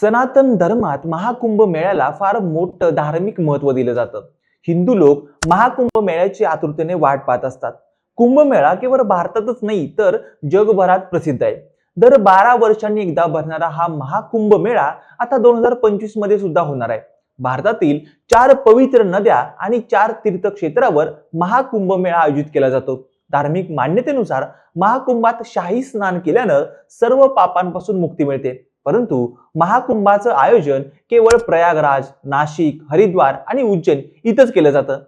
सनातन धर्मात महाकुंभ मेळ्याला फार मोठं धार्मिक महत्त्व दिलं जातं. हिंदू लोक महाकुंभ मेळ्याची आतुरतेने वाट पाहत असतात. कुंभमेळा केवळ भारतातच नाही तर जगभरात प्रसिद्ध आहे. दर बारा वर्षांनी एकदा भरणारा हा महाकुंभ मेळा आता दोन हजार पंचवीसमध्ये सुद्धा होणार आहे. भारतातील चार पवित्र नद्या आणि चार तीर्थक्षेत्रावर महाकुंभ मेळा आयोजित केला जातो. धार्मिक मान्यतेनुसार महाकुंभात शाही स्नान केल्यानं सर्व पापांपासून मुक्ती मिळते. परंतु महाकुंभाचं आयोजन केवळ प्रयागराज नाशिक हरिद्वार आणि उज्जैन इथंच केलं जातं.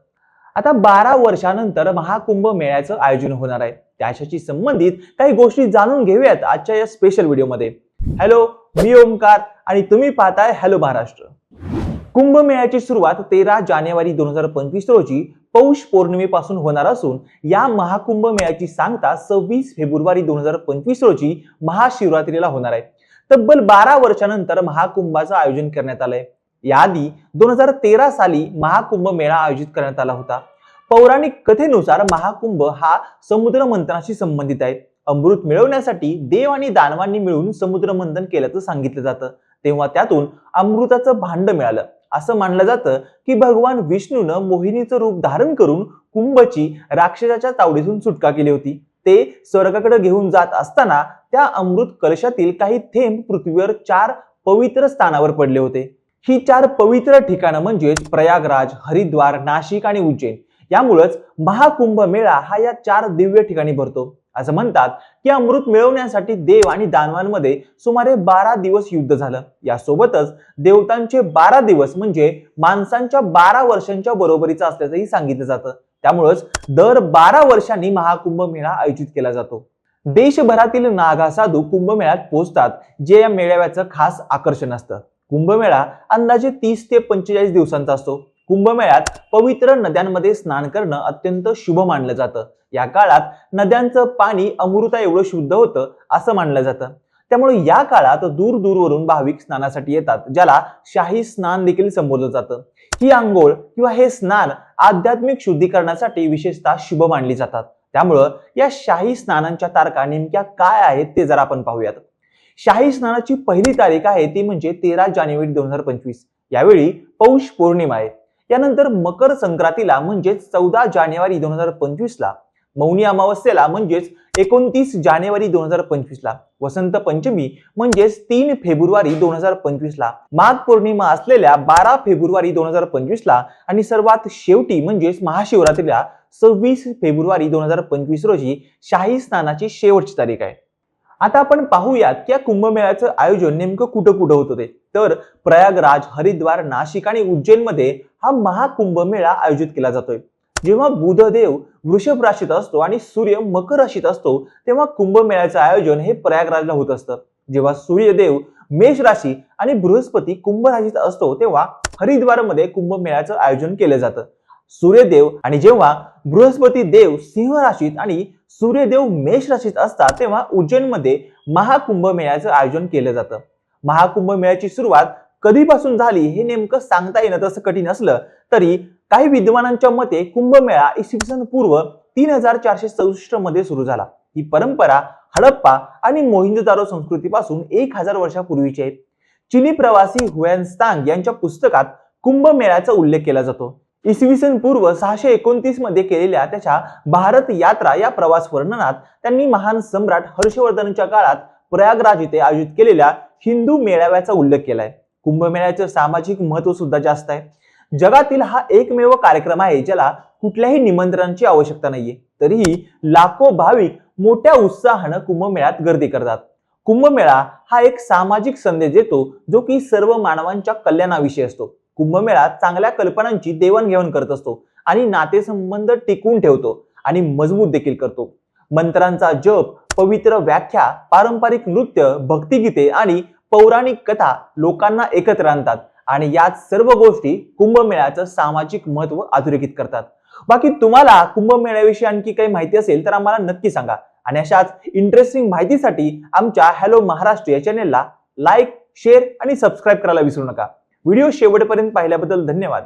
आता बारा वर्षानंतर महाकुंभ मेळ्याचं आयोजन होणार आहे. त्याच्याशी संबंधित काही गोष्टी जाणून घेऊयात आजच्या या स्पेशल व्हिडिओमध्ये हॅलो मी ओमकार आणि तुम्ही पाहताय हॅलो महाराष्ट्र. कुंभमेळ्याची सुरुवात तेरा जानेवारी दोन हजार पंचवीस रोजी पौष पौर्णिमेपासून होणार असून या महाकुंभ मेळ्याची सांगता सव्वीस फेब्रुवारी दोन हजार पंचवीस रोजी महाशिवरात्रीला होणार आहे. तब्बल बारा वर्षानंतर महाकुंभाचं आयोजन करण्यात आलंय. याआधी दोन हजार तेरा साली महाकुंभ मेळा आयोजित करण्यात आला होता. पौराणिक कथेनुसार महाकुंभ हा समुद्र मंथनाशी संबंधित आहे. अमृत मिळवण्यासाठी देव आणि दानवांनी मिळून समुद्र मंथन केल्याचं सांगितलं जातं. तेव्हा त्यातून अमृताचं भांड मिळालं. असं मानलं जातं की भगवान विष्णूनं मोहिनीचं रूप धारण करून कुंभची राक्षसाच्या तावडीतून सुटका केली होती. ते स्वर्गाकडे घेऊन जात असताना त्या अमृत कलशातील काही थेंब पृथ्वीवर चार पवित्र स्थानावर पडले होते. ही चार पवित्र ठिकाणं म्हणजेच प्रयागराज हरिद्वार नाशिक आणि उज्जैन. यामुळेच महाकुंभ मेळा हा या चार दिव्य ठिकाणी भरतो. असं म्हणतात की अमृत मिळवण्यासाठी देव आणि दानवांमध्ये सुमारे बारा दिवस युद्ध झालं. यासोबतच देवतांचे बारा दिवस म्हणजे माणसांच्या बारा वर्षांच्या बरोबरीचं असल्याचंही सांगितलं जातं. त्यामुळंच दर बारा वर्षांनी महाकुंभ मेळा आयोजित केला जातो. देशभरातील नागा साधू कुंभमेळ्यात पोहोचतात जे या मेळाव्याचं खास आकर्षण असतं. कुंभमेळा अंदाजे तीस ते पंचेचाळीस दिवसांचा असतो. कुंभमेळ्यात पवित्र नद्यांमध्ये स्नान करणं अत्यंत शुभ मानलं जातं. या काळात नद्यांचं पाणी अमृता एवढं शुद्ध होतं असं मानलं जातं. त्यामुळे या काळात दूर दूरवरून भाविक स्नानासाठी येतात ज्याला शाही स्नान देखील संबोधलं जातं. ही आंघोळ किंवा हे स्नान आध्यात्मिक शुद्धीकरणासाठी विशेषतः शुभ मानली जातात. त्यामुळं या शाही स्नानांच्या तारखा नेमक्या काय आहेत ते जरा आपण पाहूयात. शाही स्नानाची पहिली तारीख आहे ती म्हणजे तेरा जानेवारी दोन हजार पंचवीस. यावेळी पौष पौर्णिमा आहे. यानंतर मकर संक्रांतीला म्हणजेच चौदा जानेवारी दोन हजार पंचवीस ला मौनी अमावस्येला म्हणजेच एकोणतीस जानेवारी दोन हजार पंचवीसला. वसंत पंचमी म्हणजेच तीन फेब्रुवारी दोन हजार पंचवीसला. माघ पौर्णिमा असलेल्या बारा फेब्रुवारी दोन हजार पंचवीसला आणि सर्वात शेवटी म्हणजेच महाशिवरात्रीला सव्वीस फेब्रुवारी दोन हजार पंचवीस रोजी शाही स्नानाची शेवटची तारीख आहे. आता आपण पाहूयात की या कुंभमेळ्याचं आयोजन नेमकं कुठं कुठं होत होते. तर प्रयागराज हरिद्वार नाशिक आणि उज्जैनमध्ये हा महाकुंभ मेळा आयोजित केला जातोय. जेव्हा बुधदेव वृषभ राशीत असतो आणि सूर्य मकर राशीत असतो तेव्हा कुंभमेळ्याचं आयोजन हे प्रयागराजला होत असतं. जेव्हा सूर्यदेव मेष राशी आणि बृहस्पती कुंभ राशीत असतो तेव्हा हरिद्वारमध्ये कुंभमेळ्याचं आयोजन केलं जातं. सूर्यदेव आणि जेव्हा बृहस्पती देव सिंह राशीत आणि सूर्यदेव मेष राशीत असतात तेव्हा उज्जैनमध्ये महाकुंभ मेळ्याचं आयोजन केलं जातं. महाकुंभ मेळ्याची सुरुवात कधीपासून झाली हे नेमकं सांगता येणं तसं कठीण असलं तरी काही विद्वानांच्या मते कुंभमेळा इसवी सन पूर्व तीन हजार चारशे चौसष्टमध्ये सुरू झाला. ही परंपरा हडप्पा आणि मोहिंजोदारो संस्कृतीपासून एक हजार वर्षापूर्वीची आहे. चिनी प्रवासी हुएनस्तांग यांच्या पुस्तकात कुंभमेळ्याचा उल्लेख केला जातो. इसवी सन पूर्व सहाशे एकोणतीसमध्ये केलेल्या त्याच्या भारत यात्रा या प्रवास वर्णनात त्यांनी महान सम्राट हर्षवर्धनच्या काळात प्रयागराज इथे आयोजित केलेल्या हिंदू मेळाव्याचा उल्लेख केलाय. कुंभमेळ्याचं सामाजिक महत्त्व सुद्धा जास्त आहे. जगातील हा एकमेव कार्यक्रम आहे ज्याला कुठल्याही निमंत्रणाची आवश्यकता नाहीये. तरीही लाखो भाविक मोठ्या उत्साहानं कुंभमेळ्यात गर्दी करतात. कुंभमेळा हा एक सामाजिक संदेश देतो जो की सर्व मानवांच्या कल्याणाविषयी असतो. कुंभमेळा चांगल्या कल्पनांची देवाणघेवाण करत असतो आणि नातेसंबंध टिकवून ठेवतो आणि मजबूत देखील करतो. मंत्रांचा जप पवित्र व्याख्या पारंपरिक नृत्य भक्तिगीते आणि पौराणिक कथा लोकांना एकत्र आणतात. आणि यात सर्व गोष्टी कुंभमेळ्याचं सामाजिक महत्त्व अधोरेखित करतात. बाकी तुम्हाला कुंभमेळ्याविषयी आणखी काही माहिती असेल तर आम्हाला नक्की सांगा. आणि अशाच इंटरेस्टिंग माहितीसाठी आमच्या हॅलो महाराष्ट्र या चॅनेलला लाईक शेअर आणि सबस्क्राईब करायला विसरू नका. व्हिडिओ शेवटपर्यंत पाहिल्याबद्दल धन्यवाद.